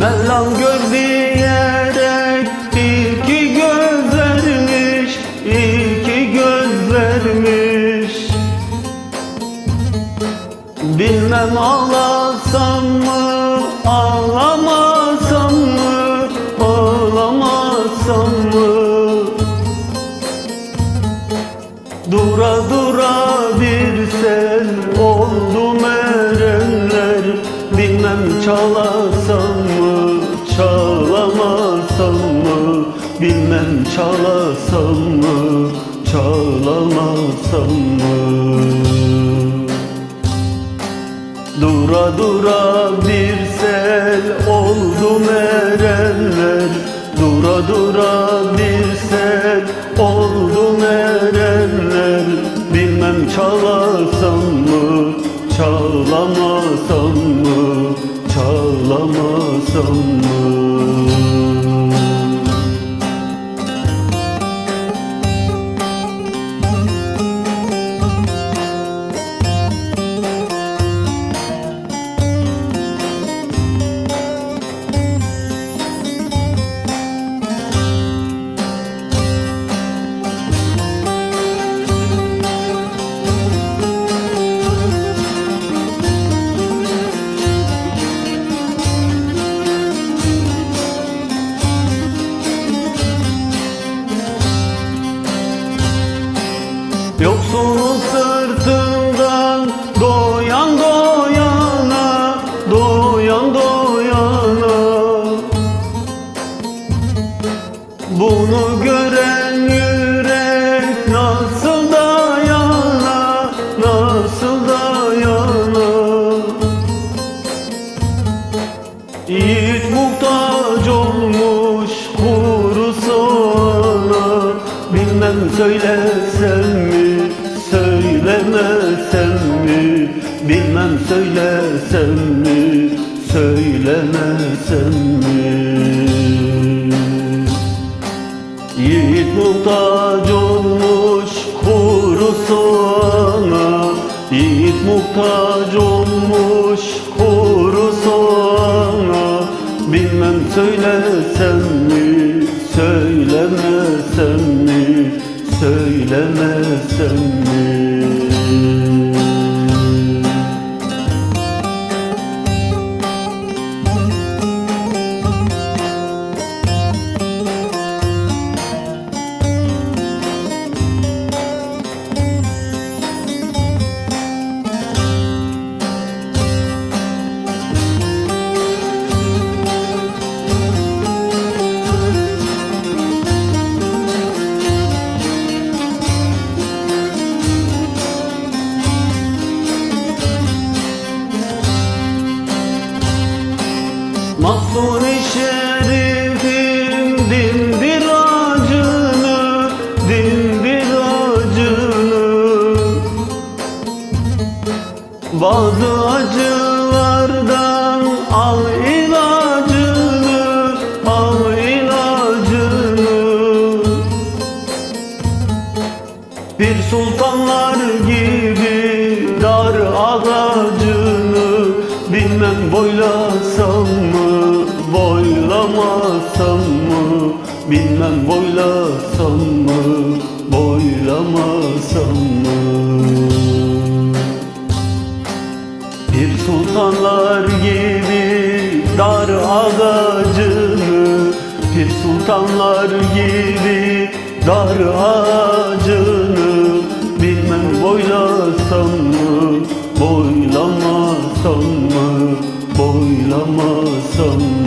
Mevlam göz diyerek iki göz vermiş iki göz vermiş. Bilmem ağlasam mı ağlamasam mı ağlamasam mı? Dura dura çalasam mı çalamasam mı? Bilmem çalasam mı çalamasam mı? Dura dura bir sel oldu erenler. Dura dura bir sel oldu erenler. Bilmem çalasam çalamasam mı Bunu gören yürek nasıl dayana Nasıl dayana Yiğit muhtaç olmuş kuru soğana Bilmem söylesem mi, söylemesem mi Bilmem söylesem mi, söylemesem mi Yiğit muhtaç olmuş kuru soğana. Yiğit muhtaç olmuş kuru soğana. Bilmem söylesem mi, söylemesem mi, söylemesem mi Mahzun-i şerifin dindir acını, dindir acını. Bazı acılardan al ilacını, al ilacını. Bir sultanlar gibi dar ağacını Bilmem boylasam mı, Boylamasam mı? Bilmem boylasam mı? Boylamasam mı? Bir sultanlar gibi dar ağacını Pir sultanlar gibi dar ağacını Bilmem boylasam mı? Boylamasam mı? Boylamasam mı?